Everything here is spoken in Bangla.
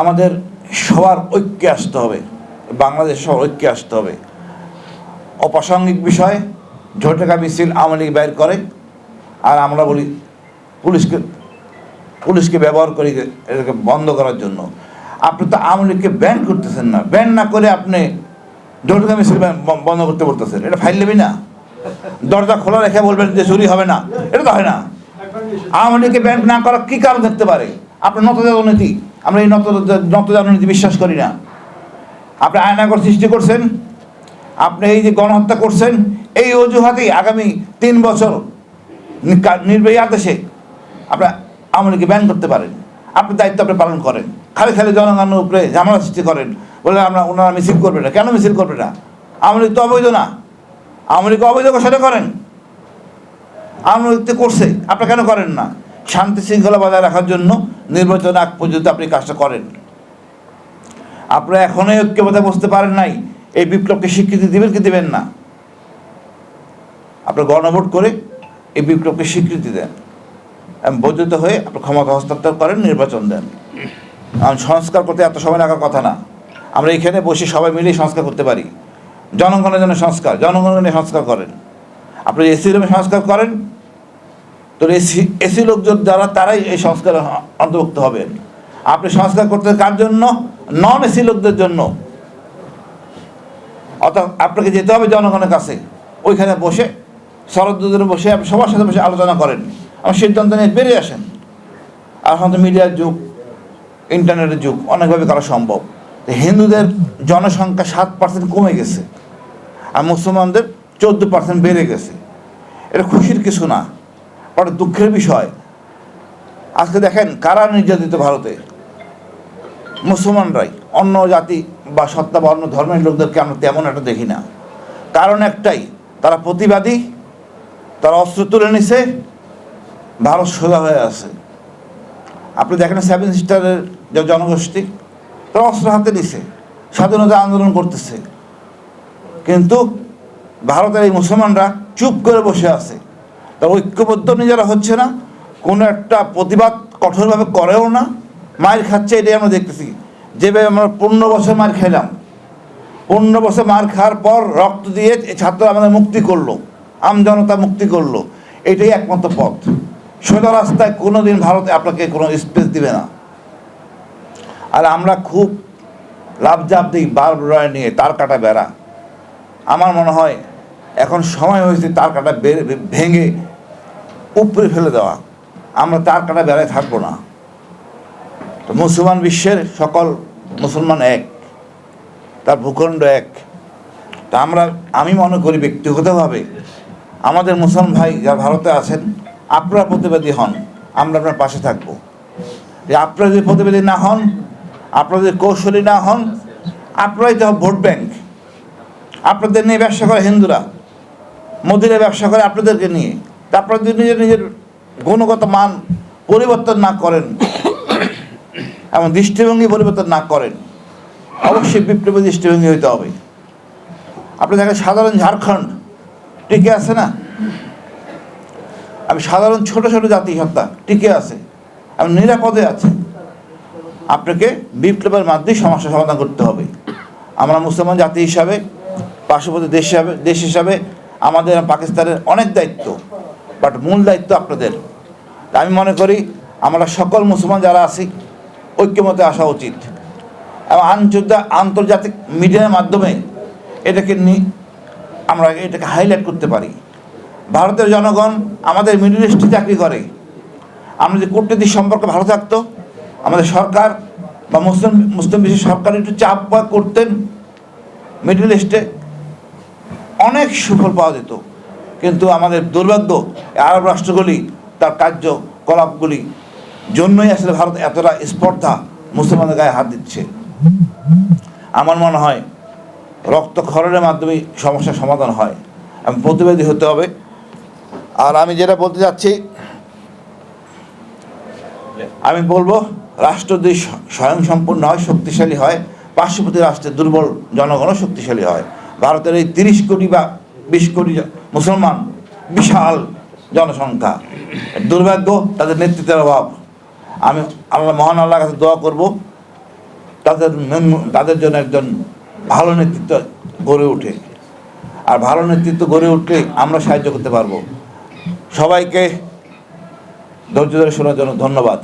আমাদের সবার ঐক্যে আসতে হবে, বাংলাদেশ সবার ঐক্যে আসতে হবে। অপ্রাসঙ্গিক বিষয় ঝোটেকা মিছিল আওয়ামী লীগ বের করে, আর আমরা বলি পুলিশকে পুলিশকে ব্যবহার করি এটাকে বন্ধ করার জন্য। আপনি তো আওয়ামী লীগকে ব্যান করতেছেন না। ব্যান না করে আপনি ঝোটেকা মিছিল বন্ধ করতে বলতেছেন। এটা ফাইল নেবি না? দরজা খোলা রেখে বলবেন যে চুরি হবে না। এটা তো হয় না। আওয়ামী লীগকে ব্যান না করার কী কারণ থাকতে পারে? আপনার নত নীতি? আমরা এই নত নত নীতি বিশ্বাস করি না। আপনি আয়নাগর সৃষ্টি করছেন, আপনি এই যে গণহত্যা করছেন, এই অজুহাতেই আগামী তিন বছর নির্বাহী আদেশে আপনার আওয়ামী লীগকে ব্যান করতে পারেন। আপনি দায়িত্ব আপনি পালন করেন। খালি খালি জনগণের উপরে ঝামেলা সৃষ্টি করেন। বলে আমরা ওনারা মিছিল করবে না। কেন মিছিল করবে না? আওয়ামী লীগ তো অবৈধ না। আওয়ামী লীগ অবৈধ ঘোষণা করেন। আওয়ামী লীগ তো করছে। আপনি কেন করেন না? শান্তি শৃঙ্খলা বজায় রাখার জন্য নির্বাচন আগ পর্যন্ত আপনি কাজটা করেন। আপনারা এখনোই ঐক্যবদ্ধ বসতে পারেন নাই, এই বিপ্লবকে স্বীকৃতি দিবেন কি দেবেন না? আপনার গণভোট করে এই বিপ্লবকে স্বীকৃতি দেন এবং বৈধতা হয়ে আপনার ক্ষমতা হস্তান্তর করেন, নির্বাচন দেন। কারণ সংস্কার করতে এত সময় লাগার কথা না। আমরা এখানে বসে সবাই মিলেই সংস্কার করতে পারি। জনগণের জন্য সংস্কার, জনগণের সংস্কার করেন। আপনি এসি রুমে সংস্কার করেন তো এসি এসি লোকজন যারা, তারাই এই সংস্কার অন্তর্ভুক্ত হবেন। আপনি সংস্কার করতে কার জন্য? নন এসি লোকদের জন্য। অর্থাৎ আপনাকে যেতে হবে জনগণের কাছে। ওইখানে বসে, শরৎ দুদিনে বসে, আপনি সবার সাথে বসে আলোচনা করেন। আমার সিদ্ধান্ত নিয়ে বেরিয়ে আসেন। আর এখন তো মিডিয়ার যুগ, ইন্টারনেটের যুগ, অনেকভাবে করা সম্ভব। হিন্দুদের জনসংখ্যা সাত পার্সেন্ট কমে গেছে। আর মুসলমানদের চোদ্দ পার্সেন্ট বেড়ে গেছে। এটা খুশির কিছু না। বড় দুঃখের বিষয়। আজকে দেখেন, কারা নির্যাতিত ভারতে? মুসলমানরাই। অন্য জাতি বা সত্তা বা অন্য ধর্মের লোকদেরকে আমরা তেমন একটা দেখি না। কারণ একটাই, তারা প্রতিবাদী, তারা অস্ত্র তুলে নিছে, ভারত সোজা হয়ে আছে। আপনি দেখেন সেভেন সিস্টারের যে জনগোষ্ঠী, তারা অস্ত্র হাতে নিছে, স্বাধীনতা আন্দোলন করতেছে। কিন্তু ভারতের এই মুসলমানরা চুপ করে বসে আছে। তারা ঐক্যবদ্ধ নিজেরা হচ্ছে না, কোনো একটা প্রতিবাদ কঠোরভাবে করেও না। মায়ের খাচ্ছে এটাই আমরা দেখতেছি। যেভাবে আমরা পনেরো বছর মার খেলাম। পনেরো বছর মার খাওয়ার পর রক্ত দিয়ে এই ছাত্ররা আমাদের মুক্তি করল। আমজনতা মুক্তি করল। এটাই একমাত্র পথ। সোজা রাস্তায় কোনো দিন ভারতে আপনাকে কোনো স্পেস দিবে না। আর আমরা খুব লাভজাপ দিই বার রয় নিয়ে তার কাটা বেড়া। আমার মনে হয় এখন সময় হয়েছে তার কাটা ভেঙে উপরে ফেলে দেওয়া। আমরা তার কাটা বেড়ায় থাকব না। তো মুসলমান বিশ্বের সকল মুসলমান এক, তার ভূখণ্ড এক। তা আমরা, আমি মনে করি ব্যক্তিগতভাবে, আমাদের মুসলমান ভাই যারা ভারতে আছেন, আপনারা প্রতিবাদী হন, আমরা আপনার পাশে থাকব। যে আপনারা যদি প্রতিবাদী না হন, আপনারা যদি কৌশলী না হন, আপনারাই তো ভোট ব্যাংক। আপনাদের নিয়ে ব্যবসা করে হিন্দুরা মোদিরা ব্যবসা করে আপনাদেরকে নিয়ে। তা আপনারা যদি নিজের নিজের গুণগত মান পরিবর্তন না করেন, এবং দৃষ্টিভঙ্গি পরিবর্তন না করেন, অবশ্যই বিপ্লবী দৃষ্টিভঙ্গি হইতে হবে। আপনি দেখেন সাধারণ ঝাড়খণ্ড, টিকে আছে না? আমি সাধারণ ছোট ছোট জাতি সত্তা, টিকে আছে, এবং নিরাপদে আছে। আপনাকে বিপ্লবের মাধ্যমে সমস্যা সমাধান করতে হবে। আমরা মুসলমান জাতি হিসাবে, পার্শ্ববর্তী দেশ হিসাবে দেশ হিসাবে, আমাদের পাকিস্তানের অনেক দায়িত্ব। বাট মূল দায়িত্ব আপনাদের। আমি মনে করি আমরা সকল মুসলমান যারা আছি, ঐক্যমতে আসা উচিত। এবং আন্তর্জা আন্তর্জাতিক মিডিয়ার মাধ্যমে এটাকে আমরা এটাকে হাইলাইট করতে পারি। ভারতের জনগণ আমাদের মিডল ইস্টে চাকরি করে। আমরা যে কূটনীতির সম্পর্ক ভালো থাকতো, আমাদের সরকার বা মুসলিম মুসলিম বিশ্বের সরকার একটু চাপ করতেন মিডল ইস্টে অনেক সুফল পাওয়া যেত। কিন্তু আমাদের দুর্ভাগ্য, আরব রাষ্ট্রগুলি তার কার্যকলাপগুলি জন্যই আসলে ভারত এতটা স্পর্ধা মুসলমানদের গায়ে হাত দিচ্ছে। আমার মনে হয় রক্তক্ষরণের মাধ্যমে সমস্যার সমাধান হয় এবং প্রতিবাদী হতে হবে। আর আমি যেটা বলতে যাচ্ছি আমি বলব, রাষ্ট্র যদি স্বয়ংসম্পূর্ণ হয়, শক্তিশালী হয়, পার্শ্ববর্তী রাষ্ট্রের দুর্বল জনগণও শক্তিশালী হয়। ভারতের এই তিরিশ কোটি বা বিশ কোটি মুসলমান, বিশাল জনসংখ্যা। দুর্ভাগ্য, তাদের নেতৃত্বের অভাব। আমি আল্লাহ মহান আল্লাহর কাছে দোয়া করব, তাদের তাদের জন্য একজন ভালো নেতৃত্ব গড়ে ওঠে আর ভালো নেতৃত্ব গড়ে উঠলে আমরা সাহায্য করতে পারব। সবাইকে ধৈর্য ধরে শোনার জন্য ধন্যবাদ।